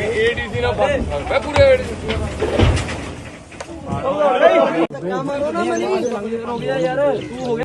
ADC ਨਾਲ ਬੰਦ ਸਕਦਾ ਪੂਰੇ ਏਡੀਸੀ ਹੋ ਗਿਆ ਯਾਰ ਤੂੰ ਹੋ ਗਿਆ।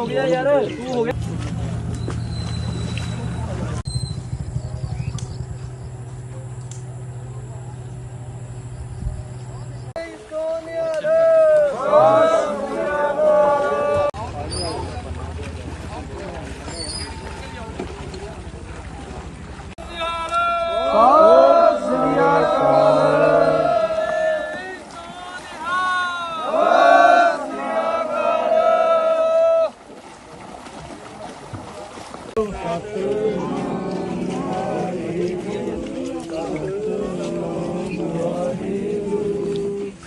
ਹੋ ਗਿਆ ਯਾਰ ਤੂੰ ਹੋ ਗਿਆ।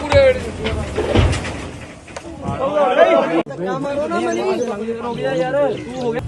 ਪੂਰੇ ਏਡੀਸੀ ਹੋ ਗਿਆ ਯਾਰ ਤੂੰ ਹੋ ਗਿਆ।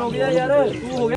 ਹੋ ਗਿਆ ਯਾਰ ਤੂੰ ਹੋ ਗਿਆ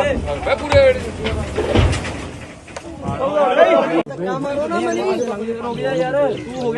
ਏਡੀਸੀ ਨਾਲ ਫਸ ਸਕਦਾ ਪੂਰੇ ਏਡੀਸੀ ਹੋ ਗਿਆ ਯਾਰ ਤੂੰ ਹੋ ਗਿਆ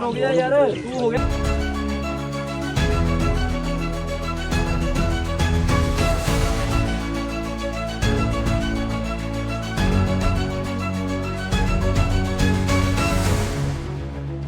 ਹੋ ਗਿਆ ਯਾਰ ਤੂੰ ਹੋ ਗਿਆ